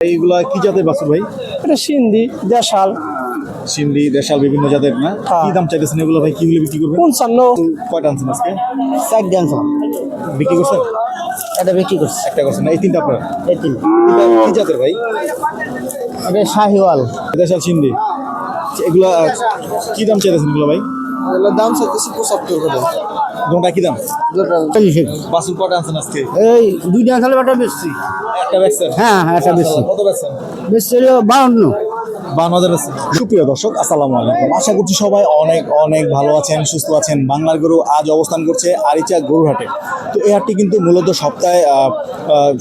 এইগুলা কি জাতের বাছুর ভাই? এটা সিন্ধি দেশাল। সিন্ধি দেশাল বিভিন্ন জাতের না? হ্যাঁ। কি দাম চাইতেছেন এগুলো ভাই? কি হলে বিক্রি করবেন? পঞ্চান্ন। কয়টা আনছেন আজকে? চার ডান্স বিক্রি করছেন? এটা বিক্রি করছে। একটা করছেন? এই তিনটা আপনার? এই তিন। তিনটা কি জাতের ভাই? এটা শাহিওয়াল। দেশাল সিন্ধি। এগুলা কি দাম চাইতেছেন এগুলো ভাই? এগুলোর দাম চাইতেছি পঁচাত্তর করে দুটা কি দাম? চল্লিশে বাছুর কয়টা আনছেন আজকে? এই দুইটা খালি একটা বেশি একটা বেচছেন? হ্যাঁ হ্যাঁ একটা বেশি কত বেচছেন? বেশি বাউন্ন। বান্ন সুপ্রিয় দর্শক, আসসালামু আলাইকুম। আশা করছি সবাই অনেক অনেক ভালো আছেন, সুস্থ আছেন। বাংলার গরু আজ অবস্থান করছে আরিচা গরুরহাটে। তো এই হাটটি কিন্তু মূলত সপ্তাহে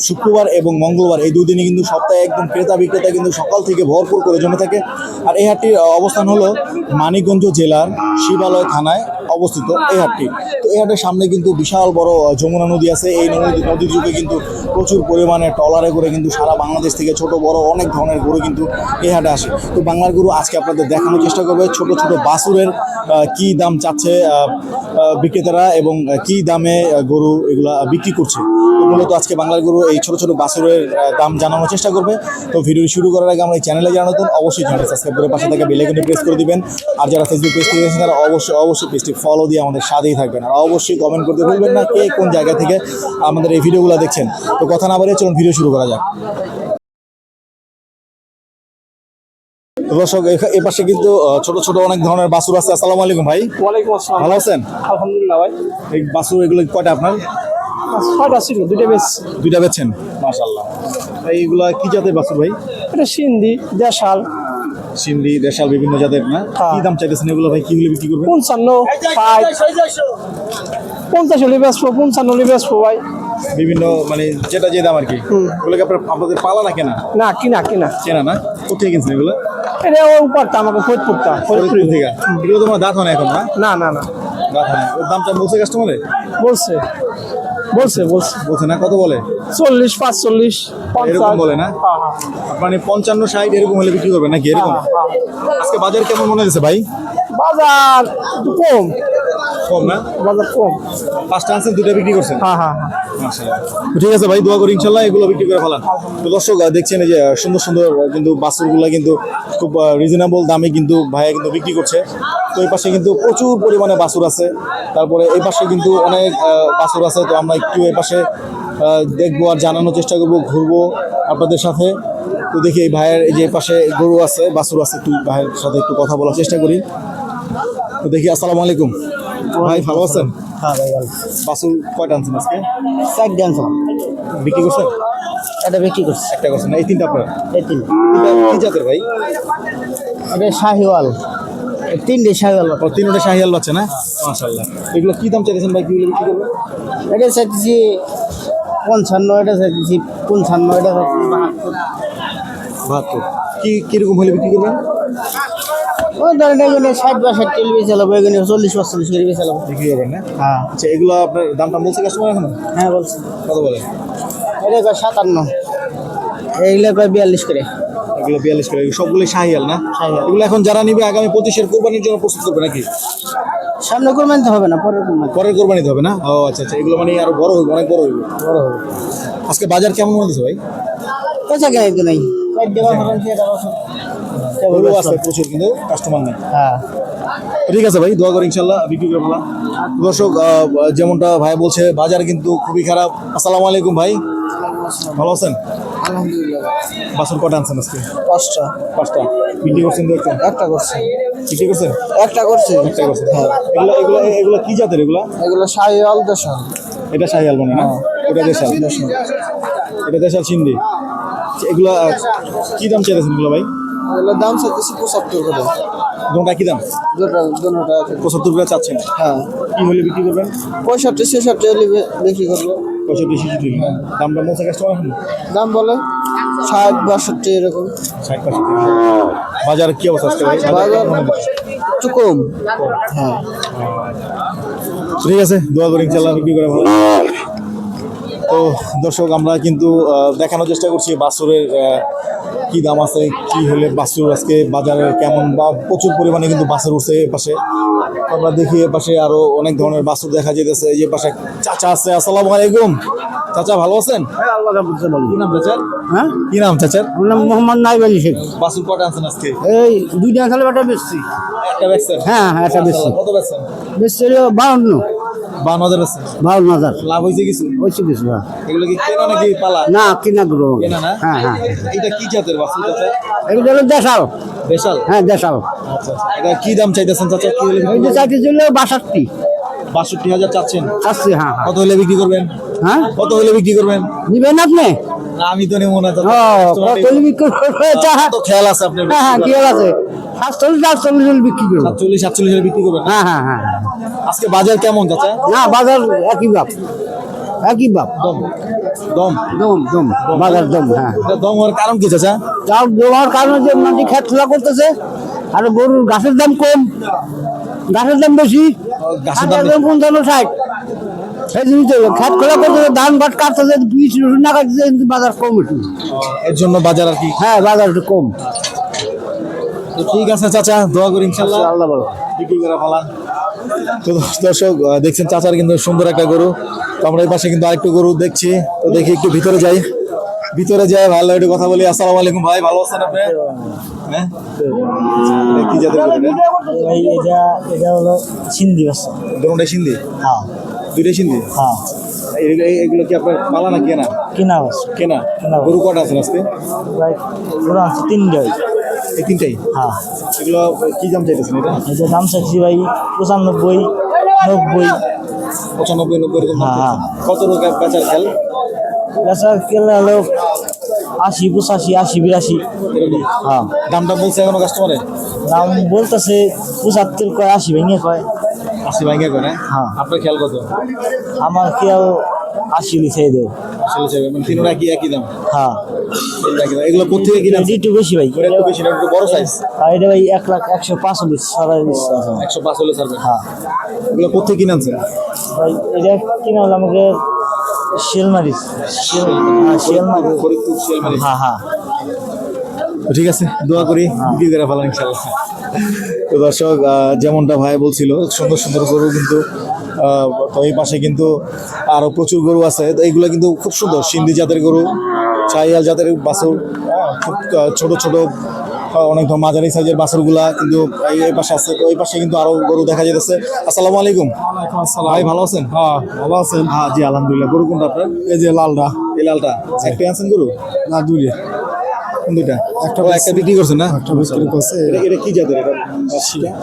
শুক্রবার এবং মঙ্গলবার এই দুই দিনই কিন্তু সপ্তাহে একদম ক্রেতা বিক্রেতা কিন্তু সকাল থেকে ভরপুর করে জমে থাকে। আর এই হাটটির অবস্থান হলো মানিকগঞ্জ জেলার শিবালয় থানায়। অবস্থিত এই হাটটি। তো এই হাটের সামনে কিন্তু বিশাল বড় যমুনা নদী আছে। এই নদী নদীর যুগে কিন্তু প্রচুর পরিমাণে ট্রলারে করে কিন্তু সারা বাংলাদেশ থেকে ছোট বড় অনেক ধরনের গরু কিন্তু এই হাটে আসে। তো বাংলার গরু আজকে আপনাদের দেখানোর চেষ্টা করবে ছোট ছোট বাছুরের আহ, কি দাম চাচ্ছে বিক্রেতারা এবং কি দামে গরু এগুলা বিক্রি করছে। মূলত আজকে বাংলার গরু এই ছোট ছোট বাছুরের আহ, দাম জানানোর চেষ্টা করবে। তো ভিডিও শুরু করার আগে আমরা এই চ্যানেলে জানানো নতুন অবশ্যই চ্যানেল সাবস্ক্রাইব করে পাশে থাকা বেলাইকনে প্রেস করে দিবেন। আর যারা ফেসবুক পেজ থেকে তারা অবশ্যই অবশ্যই পেজটি ফলো দিয়ে আমাদের সাথেই থাকবেন। আর অবশ্যই কমেন্ট করতে ভুলবেন না কে কোন জায়গা থেকে আমাদের এই ভিডিওগুলো দেখছেন। তো কথা না বলে চলুন ভিডিও শুরু করা যাক। দর্শক এ পাশে কিন্তু ছোট ছোট অনেক ধরনের বাছুর আছে। আসসালামু আলাইকুম ভাই। ওয়ালাইকুম আসসালাম। ভালো আছেন? আলহামদুলিল্লাহ ভাই। এই বাছুর এগুলো কয়টা আপনার? ছয়টা ছিল দুইটা বেশ। দুইটা বেচছেন? মাশাল্লাহ এইগুলা কি জাতের বাছুর ভাই? এটা সিন্ধি দেশাল। সিন্ধি দেশাল বিভিন্ন জাতের না? হ্যাঁ। কি দাম চাইতেছেন এগুলো ভাই? কি হলে বিক্রি করবেন? পঞ্চান্ন পঞ্চাশ হলে বেসবো পঞ্চান্ন হলে বেসবো ভাই। বিভিন্ন মানে যেটা যে দাম আর কি। এগুলোকে আপনার আপনাদের পালা না কেনা? না কিনা কিনা। চেনা না? কোথায় কিনছেন এগুলো? এটা ওই উপরটা আমাকে ফরিদপুরটা ফরিদপুর। থেকে। এগুলো তোমার দাঁত হয় না এখন না? না না না। দাঁত হয় দামটা বলছে কাস্টমারে বলছে। বলছে বলছে। বলছে না কত বলে? চল্লিশ পাঁচচল্লিশ এরকম বলে না? হ্যাঁ, হ্যাঁ, মানে পঞ্চান্ন ষাট এরকম হলে বিক্রি করবে নাকি? এরকম? হ্যাঁ। আজকে বাজার কেমন মনে হয়েছে ভাই? বাজার কম। কম না? বাজার কম। পাঁচটা আনছেন দুটা বিক্রি করছেন? হ্যাঁ হ্যাঁ হ্যাঁ। ঠিক আছে ভাই দোয়া করি ইনশাল্লাহ এগুলো বিক্রি করে ফেলান। তো দর্শক দেখছেন এই যে সুন্দর সুন্দর কিন্তু বাছুরগুলো কিন্তু খুব রিজনেবল দামে কিন্তু ভাইয়া কিন্তু বিক্রি করছে। তো এই পাশে কিন্তু প্রচুর পরিমাণে বাছুর আছে। তারপরে এই পাশে কিন্তু অনেক বাছুর আছে। তো আমরা একটু এই পাশে দেখব আর জানানোর চেষ্টা করব ঘুরবো আপনাদের সাথে। তো দেখি এই ভাইয়ের এই যে পাশে গরু আছে বাছুর আছে একটু ভাইয়ের সাথে একটু কথা বলার চেষ্টা করি। তো দেখি আসসালামু আলাইকুম। ভাই ভালো আছেন? হ্যাঁ ভাই ভালো। বাছুর কয়টা আনছেন আজকে? চার ডান্স বিক্রি করছেন? এটা বিক্রি করছে। একটা করছেন। এই তিনটা আপনার? এই তিন কি জাতের ভাই? এটা শাহিওয়াল। তিনটে শাহিওয়াল ও তিনটা শাহিয়াল বাচ্চা না? মাশাআল্লাহ। এগুলো কি দাম চাইতেছেন ভাই? কি বলে বিক্রি করবেন? এটা চাইতেছি পঞ্চান্ন এটা চাইতেছি পঞ্চান্ন এটা চাইতেছি বাহাত্তর। বাহাত্তর। কি কীরকম হলে বিক্রি করবেন? ওই ধরেন ষাট বা ষাট কেজি বেশি চালাবো এখানে চল্লিশ বেশি বিক্রি করবেন না? হ্যাঁ। আচ্ছা এগুলো আপনার দামটা বলছে কাস্টমার এখন? হ্যাঁ বলছি। কত বলে? এটা কয় সাতান্ন। এইগুলো কয় বিয়াল্লিশ করে। এগুলো বিয়াল্লিশ করে সবগুলো শাহিয়াল না। এগুলো এখন যারা নিবে আগামী পঁচিশের কোরবানির জন্য প্রস্তুত করবে নাকি? সামনে কোরবানি হবে না পরের কোরবানি। পরের কোরবানিতে হবে না? ও আচ্ছা আচ্ছা এগুলো মানে আরও বড় হবে অনেক বড় হবে। বড় হবে। আজকে বাজার কেমন মনে হচ্ছে ভাই? পয়সা কেন একটু নেই। গরু আছে প্রচুর কিন্তু কাস্টমার নেই। হ্যাঁ। ঠিক আছে ভাই দোয়া করি ইনশাল্লাহ বিক্রি করে ফেলা দর্শক যেমনটা ভাই বলছে বাজার কিন্তু খুবই খারাপ। আসসালামু আলাইকুম ভাই। ভালো আছেন? আলহামদুলিল্লাহ। বাসন কটা আনছেন আজকে? পাঁচটা। পাঁচটা। বিক্রি করছেন দু একটা? একটা করছে। বিক্রি করছেন? একটা করছে। একটা করছেন। এগুলো এগুলো এগুলো কি জাতের এগুলো? এগুলো শাহিওয়াল দেশাল। এটা শাহিয়াল মানে না? এটা দেশাল। এটা দেশাল সিন্ধি। এগুলো কি দাম চাইতেছেন এগুলো ভাই? এগুলোর দাম চাইতেছি পঁচাত্তর করে। দুটা কি দাম? দুটা দুটা পঁচাত্তর করে চাচ্ছেন? হ্যাঁ। কি হলে বিক্রি করবেন? পঁয়ষট্টি ছেষট্টি হলে বিক্রি করব। পঁয়ষট্টি ছেষট্টি। দামটা মতো কাস্টমার এখন? দাম বলে ষাট বাষট্টি এরকম। ষাট পাঁচষট্টি বাজার কি অবস্থা আজকে বাজার একটু কম। হ্যাঁ। ঠিক আছে দোয়া করি ইনশাল্লাহ বিক্রি করে ভালো। তো দর্শক আমরা কিন্তু দেখানোর চেষ্টা করছি বাছুরের আহ, কি দাম আছে কি হলে বাছুর আজকে বাজারে কেমন বা প্রচুর পরিমাণে কিন্তু বাছুর উঠছে এ পাশে। আমরা দেখি এ পাশে আরও অনেক ধরনের বাসুর দেখা যেতেছে এই যে পাশে চাচা আছে আসসালামু আলাইকুম। চাচা ভালো আছেন? হ্যাঁ কি নাম চাচার? হ্যাঁ? কি নাম চাচার? আমার নাম মোহাম্মদ নাইব আলী শেখ। বাসুর কটা আছেন আজকে? এই দুই দিন খালে বাটা বেচছি। একটা বেচছেন? হ্যাঁ হ্যাঁ একটা বেচছি। কত বেচছেন? বেচছি বাউন্ন। বান্ন হাজার বেচছেন বাউন্ন হাজার। লাভ হয়েছে কিছু? হয়েছে কিছু হ্যাঁ। এগুলো কি কেনা নাকি পালা? না কিনা গ্রহ কেনা না? হ্যাঁ হ্যাঁ। এটা কি জাতের বাসুর চাচা? এগুলো হলো দেশাল। হ্যাঁ দেশাল। আচ্ছা এটা কি দাম চাইতেছেন চাচা? কি হলে এই যে চাইতে বাষট্টি। বাষট্টি হাজার চাচ্ছেন। হ্যাঁ। কত হলে বিক্রি করবেন? হ্যাঁ? কত হলে বিক্রি করবেন? নিবেন আপনি? আমি তো নেব না ও বিক্রি করবে। চা তো খেয়াল আছে আপনার হ্যাঁ হ্যাঁ কি আছে। সাতচল্লিশ আটচল্লিশ হলে বিক্রি করব। সাতচল্লিশ সাতচল্লিশ হলে বিক্রি করবেন? হ্যাঁ হ্যাঁ হ্যাঁ। আজকে বাজার কেমন চাচা? না বাজার একই বাপ একই বাপ দম। দম? দম দম। বাজার দম হ্যাঁ। দম হওয়ার কারণ কি চাচা? কারণে খোলা করতেছে আর গরুর ঘাসের দাম কম। গাছের দাম বেশি। ঘাসের দাম পঞ্চান্ন ষাট। খেত খোলা করতেছে ধান ভাট কাটতেছে বীজ রসুন না কাটতেছে কিন্তু বাজার কম একটু। এর জন্য বাজার আর কি? হ্যাঁ বাজার একটু কম। তো ঠিক আছে চাচা দোয়া করি ইনশাল্লাহ আল্লাহ বলো বিক্রি করে ফেলান তো দর্শক দেখছেন চাচার কিন্তু সুন্দর একটা গরু। তো আমরা এই পাশে কিন্তু আরেকটু গরু দেখছি। তো দেখি একটু ভিতরে যাই। ভিতরে যাই ভালো একটু কথা বলি। আসসালামু আলাইকুম ভাই ভালো আছেন আপনি? হ্যাঁ? এটা কি জাতের গরু এটা? ভাই এটা এটা হলো সিন্ধি বাচ্চা। দুটোটাই সিন্ধি? হ্যাঁ। দুইটাই সিন্ধি হ্যাঁ। এগুলো কি আপনার পালা না কেনা? কিনা কেনা? কেনা। গরু কটা আছে আজকে? পুরো আছে তিনটা এই তিনটাই? হ্যাঁ। এগুলো কি দাম চাইতেছেন এটা? এটা দাম চাইছি ভাই পঁচানব্বই নব্বই। পঁচানব্বই নব্বই এরকম হ্যাঁ, কত টাকা বেচার খেল? বেচা কেলে হলো আশি পঁচাশি আশি বিরাশি। এরকম? হ্যাঁ। দামটা বলছে এখনও কাস্টমারে দাম বলতেছে পঁচাত্তর কয় আশি ভেঙে কয়। আশি ভাঙ্গা করে? হ্যাঁ। আপনার খেয়াল কত? আমার কেউ আশি লিখে দেব আসলে চাইবে মানে তিনটা কি একই দাম? হ্যাঁ। এগুলো কোথেকে কিনা একটু বেশি ভাই। একটু বেশি একটু বড় সাইজ আর এটা ভাই এক লাখ একশো পাঁচচল্লিশ সাতাল্লিশ একশো পাঁচ হলে হ্যাঁ। এগুলো কোথেকে কিনে আনছেন? ভাই এটা কিনা হলো আমাকে শিলমারি। শিল হ্যাঁ শিলমারি। ফরিদপুর শিয়ালমারি হ্যাঁ হ্যাঁ। ঠিক আছে দোয়া করি বিক্রি করে ফেলাম ইনশাল্লাহ তো দর্শক যেমনটা ভাই বলছিল সুন্দর সুন্দর গরু কিন্তু তো এই পাশে কিন্তু আরও প্রচুর গরু আছে। তো এইগুলো কিন্তু খুব সুন্দর সিন্ধি জাতের গরু চাইয়াল জাতের বাছুর হ্যাঁ, খুব ছোট ছোট অনেক মাঝারি সাইজের বাছুরগুলা কিন্তু এই- পাশে আছে। তো এই পাশে কিন্তু আরও গরু দেখা যেতেছে আসসালামু আলাইকুম। ভাই ভালো আছেন? হ্যাঁ ভালো আছেন হ্যাঁ জি আলহামদুলিল্লাহ। গরু কোনটা আপনার? এই যে লালটা। এই লালটা। একটাই আছেন গরু? না দুই দুইটা। একটা একটা বিক্রি করছেন না? একটা বিক্রি করছে। এটা এটা কি জাতের? এটা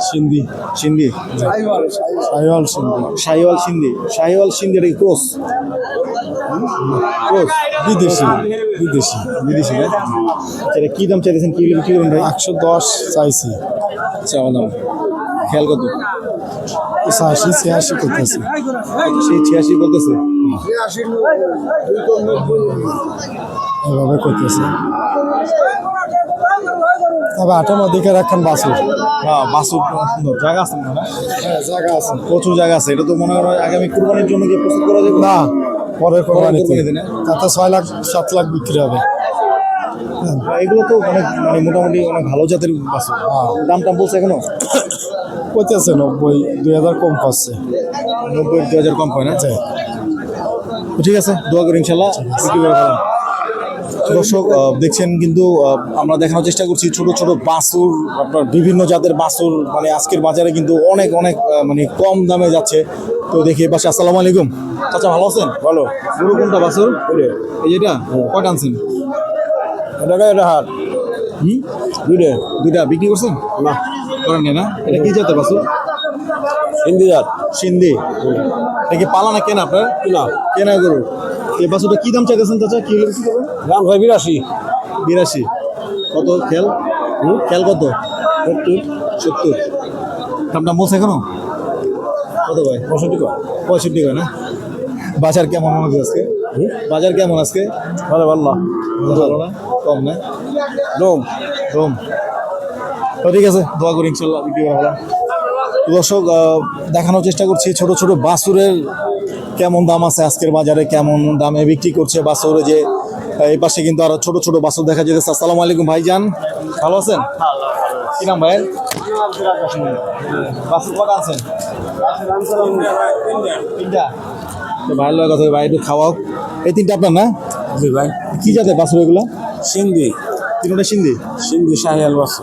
সিন্ধি। সিন্ধি। শাহিওয়াল সিন্ধি। শাহিওয়াল সিন্ধি। শাহিওয়াল সিন্ধি এটা কি ক্রস? ক্রস। বিদেশি। বিদেশি। বিদেশি না? এটা কি দাম চাইতেছেন? কি বিক্রি করুন ভাই? একশো দশ চাইছি। আচ্ছা দাম খেয়াল কত পঁচাশি ছিয়াশি করতেছি। সেই ছিয়াশি বলতেছে এভাবে করতেছে। তবে আটের মধ্যে রাখেন বাসুর হ্যাঁ বাসু সুন্দর। জায়গা আছে না? হ্যাঁ? জায়গা আছে। প্রচুর জায়গা আছে। এটা তো মনে হয় আগামী কুরবানির জন্য কি প্রস্তুত করা যাবে? না পরের কোরবানিতে। কোরবানিতে তাতে ছয় লাখ সাত লাখ বিক্রি হবে। এগুলো তো অনেক মানে মোটামুটি অনেক ভালো জাতের বাসু দাম টাম বলছে এখনও? কইতেছে নব্বই দুই হাজার কম পাচ্ছে নব্বই দু হাজার কম হয় না। ঠিক আছে দোয়া করি ইনশাল্লাহ। দর্শক দেখছেন কিন্তু আমরা দেখানোর চেষ্টা করছি ছোট ছোট বাসুর আপনার বিভিন্ন জাতের বাসুর মানে আজকের বাজারে কিন্তু অনেক অনেক মানে কম দামে যাচ্ছে। তো দেখি পাশে আসসালামু আলাইকুম। চাচা ভালো আছেন? ভালো। গরু কোনটা বাসুর এই যেটা কয়টা আনছেন? এটা হুম? দুইটা। দুইটা বিক্রি করছেন? না। করেন না? এটা কি জাতের হাট সিন্ধি এটা কি পালা না কেনা আপনার? না। কেনা গরু। এই বাসুটা কি দাম চাইতেছেন চাচা? কি হলে দাম হয় বিরাশি। বিরাশি। কত? খেল? খেল কত? সত্তর। সত্তর। দামটা বলছে এখনও? কত ভাই? পঁয়ষট্টি পঁয়ষট্টি কয় না? বাজার কেমন মনে হচ্ছে আজকে বাজার কেমন আজকে? ভালো ভালো ভালো না? কম না? দম কম তো ঠিক আছে দোয়া করি ইনশাল্লাহ বিক্রি করা দর্শক দেখানোর চেষ্টা করছি ছোট ছোট বাসুরের কেমন দাম আছে আজকের বাজারে কেমন দামে বিক্রি করছে বাছুর যে এই পাশে কিন্তু আরও ছোট ছোট বাছুর দেখা যেতেছে। আসসালামু আলাইকুম ভাইজান ভালো আছেন? কি নাম ভাইয়ের? বাছুর কটা আছেন? তিনটা। ভালো কথা ভাই একটু খাওয়াও। এই তিনটা আপনার না? ভাই। কি জাতের বাছুর এগুলা? সিন্ধি। তিনটা সিন্ধি? সিন্ধি শাহিয়াল বাসু।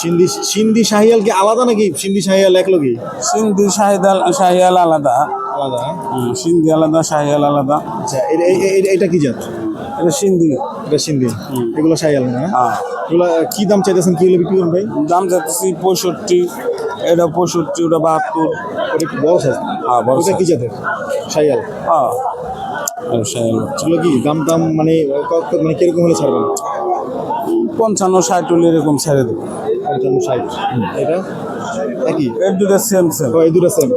সিন্ধি সিন্ধি শাহিয়াল কি আলাদা নাকি? সিন্ধি শাহিয়াল এক লোকই সিন্ধি শাহিদাল শাহিয়াল আলাদা। আলাদা হ্যাঁ? সিন্ধি আলাদা শাহিয়াল আলাদা। আচ্ছা এটা কি জাত? এটা সিন্ধি। এটা সিন্ধি। এগুলো শাহিয়াল না হ্যাঁ? এগুলো কি দাম চাইতেছেন? কি বিক্রি করুন ভাই? দাম যাচ্ছে পঁয়ষট্টি এটা পঁয়ষট্টি ওটা বাহাত্তর। ওটা একটু বড় সাইজ? হ্যাঁ, বড় কি জাতের? শাহিয়াল হ্যাঁ। শাহিয়াল কি দাম দাম মানে মানে কীরকম হলে ছাড়বেন? পঞ্চান্ন ষাট হলে এরকম ছেড়ে দেবো। পঞ্চান্ন ষাট। এটা? একই? এর দুটো সেম সেম এই দুটো সেম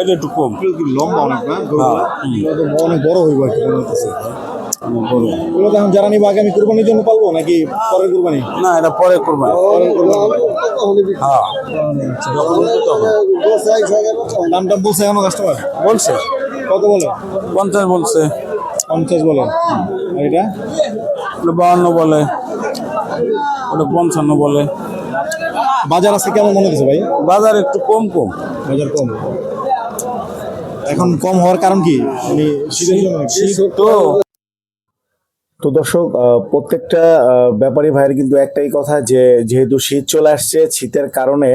এটা একটু কম। লম্বা অনেক না? গরুগুলা? এগুলো তো অনেক বড় হইব আর কি মনে হইতেছে। এগুলো এখন যারা নিবো আগে আমি কুরবানির জন্য পালবো নাকি পরের কুরবানি? না এটা পরে পরের কুরবানি। হ্যাঁ। দাম টাম বলছে এখনও কাস্টমার বলছে। কত বলে? পঞ্চাশ বলছে। পঞ্চাশ বলে। আর এটা? ওটা বাউন্ন বলে। ওটা পঞ্চান্ন বলে। বাজার আছে কেমন মনে হচ্ছে ভাই? বাজার একটু কম কম। বাজার কম। এখন কম হওয়ার কারণ কি? মানে শীতের জন্য নাকি? শীত তো। তো দর্শক আহ, প্রত্যেকটা ব্যাপারী ভাইয়ের কিন্তু একটাই কথা যে যেহেতু শীত চলে আসছে শীতের কারণে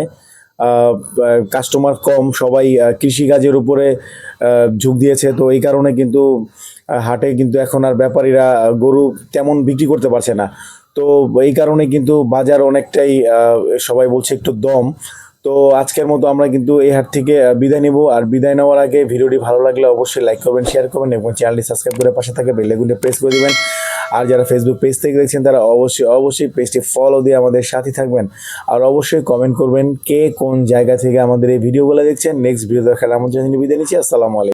কাস্টমার কম, সবাই কৃষিকাজের উপরে ঝুঁক দিয়েছে। তো এই কারণে কিন্তু হাটে কিন্তু এখন আর ব্যাপারীরা গরু তেমন বিক্রি করতে পারছে না। তো এই কারণে কিন্তু বাজার অনেকটাই সবাই বলছে একটু দম। তো আজকের মতো আমরা কিন্তু এই হাট থেকে বিদায় নেব। আর বিদায় নেওয়ার আগে ভিডিওটি ভালো লাগলে অবশ্যই লাইক করবেন শেয়ার করবেন এবং চ্যানেলটি সাবস্ক্রাইব করে পাশে থাকে বেলেগুলি প্রেস করে দেবেন। আর যারা ফেসবুক পেজ থেকে দেখছেন, তারা অবশ্যই অবশ্যই পেজটি ফলো দিয়ে আমাদের সাথে থাকবেন। আর অবশ্যই কমেন্ট করবেন কে কোন জায়গা থেকে আমাদের এই ভিডিওগুলো দেখছেন। নেক্সট ভিডিও দেখার আমন্ত্রণ বিদায় নিচ্ছি। আসসালামু আলাইকুম।